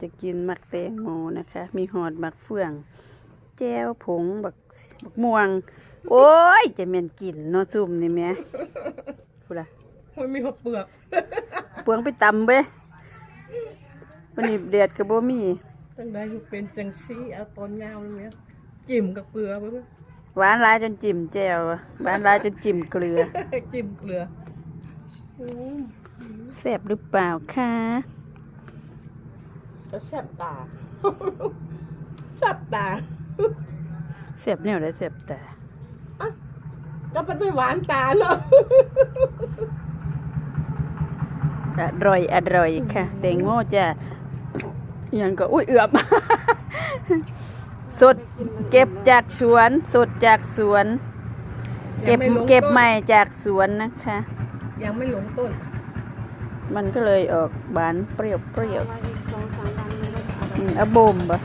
จะกินหมักแตงโมนะคะ มีหอดหมักเฟือง แจ้วผงบักบักม่วง โอ้ย จะเม่นกินเนาะซุ่มนี่แหม่พูดละมันมีหัวเปลือก เปลืองไปตำเบ้วันนี้เด็ดกับบ่มีตั้งได้อยู่เป็นจังซี่เอาตอนยาวเลยเนี่ยจิ้มกับเกลือไปเพื่อหวานหลายจนจิ้มแจ่วอะหวานหลายจนจิ้มเกลือ จิ้มเกลืออืมแซ่บหรือเปล่าคะ จะแซ่บตาแซ่บตาแซ่บแนวได้แซ่บแต่ก็เป็นไม่หวานตาเนาะอร่อยอร่อยค่ะแตงโมจะอยังก็อุ้ยเอือบสดเก็บจากสวนสดจากสวน เก็บยังไม่ลงเก็บต้นใหม่จากสวนนะคะ ยังไม่หลงต้น มันก็เลยออกบานเปรี้ยวเปรี้ยวประมาณ อีกสองสามวันมันก็จะอร่อยอืมเอาบ่มปะ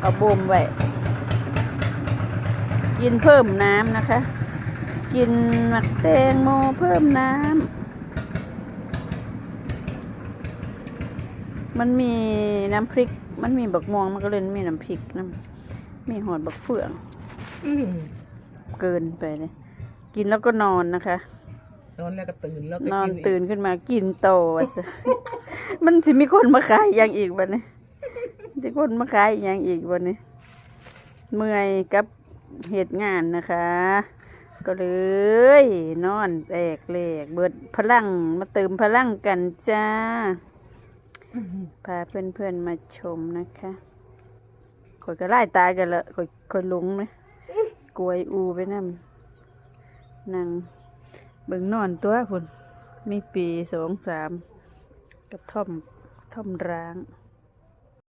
เอาบ่มไว้ กินเพิ่มน้ำนะคะ กินหมักแตงโมเพิ่มน้ำมันมีน้ำพริก มันมีบักม่วงมันก็เลยมีน้ำพริกน้ำมีหอดบักเฟือง อืม เกินไปเลยกินแล้วก็นอนนะคะ นอนแล้วก็ตื่นแล้วก็นอนกิกตื่นขึ้นมากินโตวะซะมันจะมีคนมาขายอย่างอีกบันนี้จะคนมาขายอย่างอีกบันนี้เมื่อยกับเหตุงานนะคะ ก็เลย นอนแตกเลกเบิดพลังมาเติมพลังกันจ้า อืมพาเพื่อนๆมาชมนะคะคอยก็ไล่ตายกันละคอยคอยหลงไหมกลวยอูไปนั่นนั่ง เบิ่งนอนตัวคุณมีปีสองสามกระท่อมกระท่อมร้าง